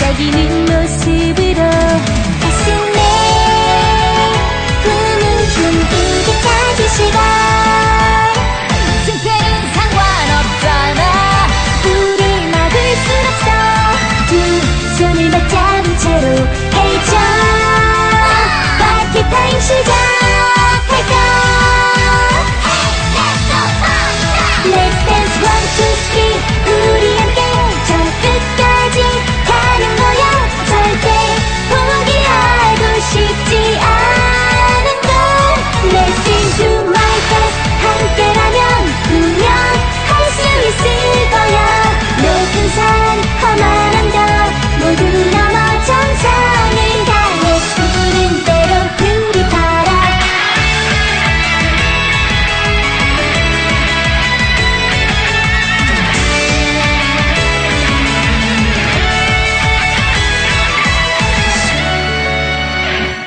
반짝이는 모습으로 가슴에 꿈은 춤추게 찾을 시간 승패는 상관없잖아. 우릴 막을 순 없어 두 손을 맞잡은 채로 헤이쳐. 바퀴 타임 시작할까? Let's go!